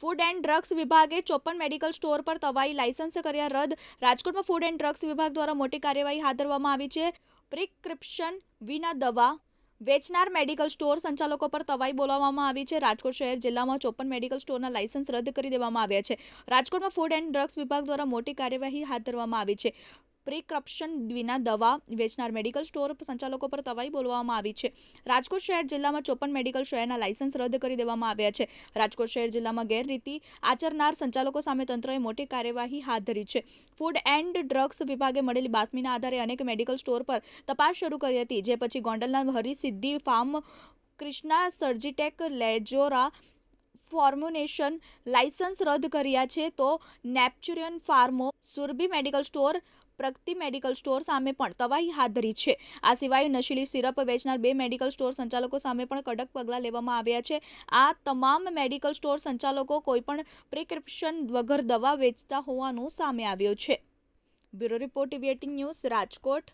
Food and drugs વિભાગે ચોપન medical store પર તવાઈ લાયસન્સ કર્યા રદ. રાજકોટમાં ફૂડ એન્ડ ડ્રગ્સ વિભાગ દ્વારા મોટી કાર્યવાહી હાથ ધરવામાં આવી છે. પ્રિસ્ક્રિપ્શન વિના દવા વેચનાર મેડિકલ સ્ટોર સંચાલકો પર તવાઈ બોલાવવામાં આવી છે. રાજકોટ શહેર જિલ્લામાં ચોપન મેડિકલ સ્ટોરના લાયસન્સ રદ કરી દેવામાં આવ્યા છે. રાજકોટમાં ફૂડ એન્ડ ડ્રગ્સ વિભાગ દ્વારા મોટી કાર્યવાહી હાથ ધરવામાં આવી છે. પ્રિસ્ક્રિપ્શન વિના દવા વેચનાર મેડિકલ સ્ટોર સંચાલકો પર તવાઈ બોલવામાં આવી છે. રાજકોટ શહેર જિલ્લામાં ચોપન મેડિકલ શહેરના લાયસન્સ રદ કરી દેવામાં આવ્યા છે. રાજકોટ શહેર જિલ્લામાં ગેરરીતિ આચરનાર સંચાલકો સામે તંત્રએ મોટી કાર્યવાહી હાથ ધરી છે. ફૂડ એન્ડ ડ્રગ્સ વિભાગે મળેલી બાતમીના આધારે અનેક મેડિકલ સ્ટોર પર તપાસ શરૂ કરી હતી. જે પછી ગોંડલના હરિસિદ્ધિ ફાર્મ ક્રિષ્ના સર્જીટેક લેજોરા ફોર્મ્યુનેશન લાયસન્સ રદ કર્યા છે, તો નેપચ્યુરિયન ફાર્મો, Surabhi medical store, Pragati medical store સામે પણ તવાહી હાથ ધરી છે. આ સિવાય નશીલી સિરપ વેચનાર બે મેડિકલ સ્ટોર સંચાલકો સામે પણ કડક પગલાં લેવામાં આવ્યા છે. આ તમામ મેડિકલ સ્ટોર સંચાલકો કોઈપણ પ્રિસ્ક્રિપ્શન વગર દવા વેચતા હોવાનું સામે આવ્યું છે. Bureau report, TV news, Rajkot.